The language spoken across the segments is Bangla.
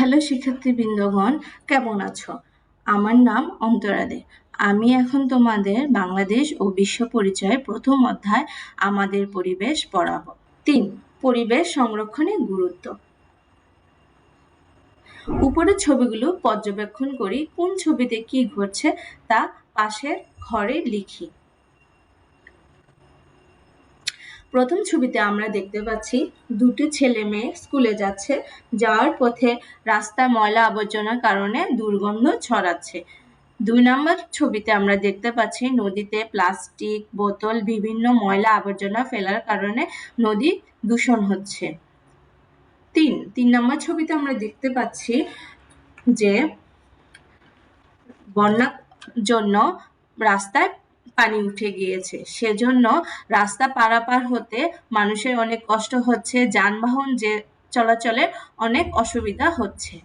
হ্যালো শিক্ষার্থী শিক্ষার্থীবৃন্দগণ কেমন আছো? আমার নাম অন্তরা দে আমি এখন তোমাদের বাংলাদেশ ও বিশ্ব পরিচয়ের প্রথম অধ্যায় আমাদের পরিবেশ পড়াবো। তিন, পরিবেশ সংরক্ষণের গুরুত্ব। উপরের ছবিগুলো পর্যবেক্ষণ করি, কোন ছবিতে কি ঘটছে তা পাশের ঘরে লিখি। প্রথম ছবিতে আমরা দেখতে পাচ্ছি দুটি ছেলে মেয়ে স্কুলে যাচ্ছে। যাওয়ার পথে রাস্তায় ময়লা আবর্জনার কারণে দুর্গন্ধ ছড়াচ্ছে। দুই নম্বর ছবিতে আমরা দেখতে পাচ্ছি নদীতে প্লাস্টিক বোতল, বিভিন্ন ময়লা আবর্জনা ফেলার কারণে নদী দূষণ হচ্ছে। তিন তিন নম্বর ছবিতে আমরা দেখতে পাচ্ছি যে বন্যার জন্য রাস্তায় পানি উঠে গিয়েছে। সেজন্য রাস্তা পারাপার হতে মানুষের অনেক কষ্ট হচ্ছে, যানবাহন যে চলাচলে অনেক অসুবিধা হচ্ছে।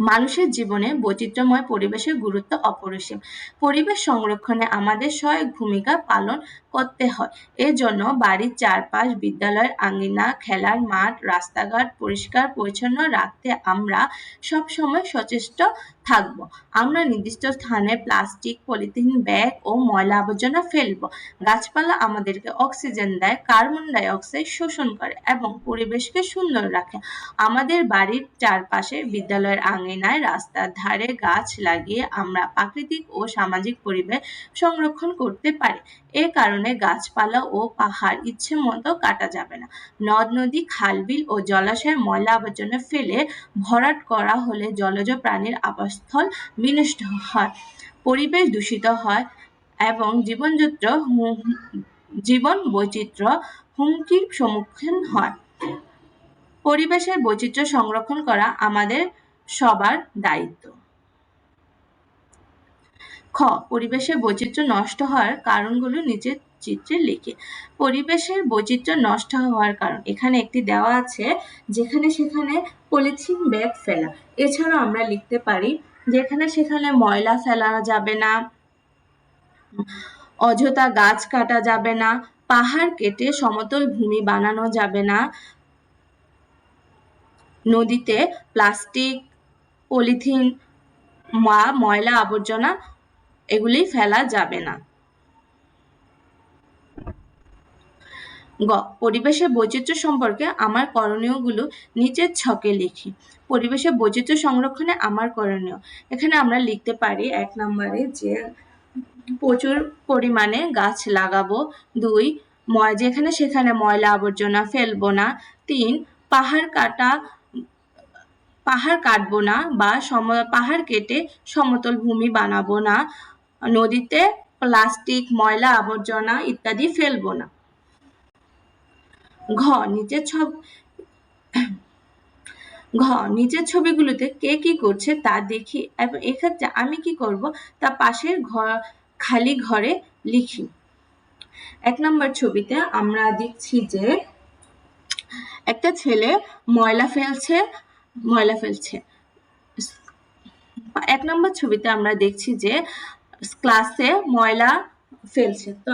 মানুষের জীবনে বৈচিত্র্যময় পরিবেশের গুরুত্ব অপরিসীম। পরিবেশ সংরক্ষণে আমাদের সহায়ক ভূমিকা পালন করতে হয়। এজন্য বাড়ির চারপাশ, বিদ্যালয়ের আঙ্গিনা খেলার মাঠ, রাস্তাঘাট পরিষ্কার পরিচ্ছন্ন রাখতে আমরা সবসময় সচেষ্ট থাকব। আমরা নির্দিষ্ট স্থানে প্লাস্টিক, পলিথিন, ব্যাগ ও ময়লা আবর্জনা ফেলব। গাছপালা আমাদেরকে অক্সিজেন দেয়, কার্বন ডাই অক্সাইড শোষণ করে এবং পরিবেশকে সুন্দর রাখে। আমাদের বাড়ির চারপাশে বিদ্যালয়ের আঙিনায় রাস্তার ধারে গাছ লাগিয়ে আমরা প্রাকৃতিক ও সামাজিক পরিবেশ সংরক্ষণ করতে পারি। এ কারণে গাছপালা ও পাহাড় ইচ্ছে মতো কাটা যাবে না। নদ, নদী, খালবিল ও জলাশয়ে ময়লা আবর্জনা ফেলে ভরাট করা হলে জলজ প্রাণীর আবাসস্থল বিনষ্ট হয়, পরিবেশ দূষিত হয় এবং জীবনযাত্র জীবন বৈচিত্র্য হুমকির সম্মুখীন হয়। পরিবেশের বৈচিত্র্য সংরক্ষণ করা আমাদের সবার দায়িত্ব। খ, পরিবেশের বৈচিত্র্য নষ্ট হওয়ার কারণগুলো নিচের চিত্রে লিখে। পরিবেশের বৈচিত্র্য নষ্ট হওয়ার কারণ। এখানে একটি দেওয়া আছে, যেখানে সেখানে পলিথিন ব্যাগ ফেলা। এছাড়াও আমরা লিখতে পারি, যেখানে সেখানে ময়লা ফেলা যাবে না, অযথা গাছ কাটা যাবে না, পাহাড় কেটে সমতল ভূমি বানানো যাবে না, নদীতে প্লাস্টিক, পলিথিন ময়লা আবর্জনা, এগুলি ফেলা যাবে না। গ, পরিবেশের বৈচিত্র্য সম্পর্কে আমার করণীয়গুলো নিচের ছকে লিখি। পরিবেশের বৈচিত্র্য সংরক্ষণে আমার করণীয়। এখানে আমরা লিখতে পারি এক নম্বরে যে প্রচুর পরিমাণে গাছ লাগাবো। দুই, ময়, যেখানে সেখানে ময়লা আবর্জনা ফেলব না। তিন, পাহাড় কাটা, পাহাড় কাটবো না বা সম, পাহাড় কেটে সমতল ভূমি বানাবো না। নদীতে প্লাস্টিক, ময়লা আবর্জনা ইত্যাদি ফেলব না। ঘ, নিচের ছব, ঘ, নিচের ছবিগুলোতে কে কি করছে তা দেখি এবং এক্ষেত্রে আমি কি করব? তা পাশের ঘর খালি ঘরে লিখি। এক নম্বর ছবিতে আমরা দেখছি যে একটা ছেলে ময়লা ফেলছে ময়লা ফেলছে। এক নম্বর ছবিতে আমরা দেখছি যে ক্লাসে ময়লা ফেলছে। তো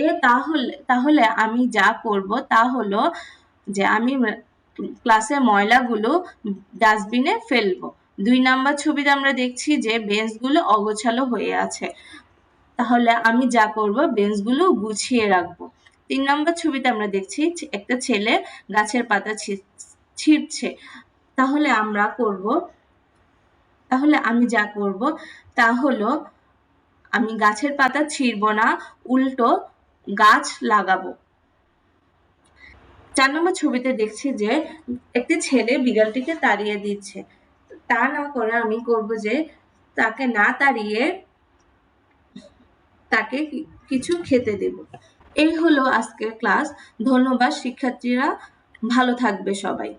এ তাহলে তাহলে আমি যা করব তা হলো যে আমি ক্লাসের ময়লাগুলো ডাস্টবিনে ফেলব। দুই নাম্বার ছবিতে আমরা দেখছি যে বেঞ্চগুলো অগোছালো হয়ে আছে। তাহলে আমি যা করব, বেঞ্চগুলো গুছিয়ে রাখব। তিন নম্বর ছবিতে আমরা দেখছি একটা ছেলে গাছের পাতা ছিঁড়ছে। তাহলে আমরা করব, তাহলে আমি যা করব তা হলো আমি গাছের পাতা ছিঁড়ব না, উল্টো গাছ লাগাবো। চার নম্বর ছবিতে দেখছি যে একটি ছেলে বিড়ালটিকে তাড়িয়ে দিচ্ছে। তা না করে আমি করব যে তাকে না তাড়িয়ে তাকে কিছু খেতে দেব। এই হলো আজকের ক্লাস। ধন্যবাদ, শিক্ষার্থীরা। ভালো থাকবে সবাই।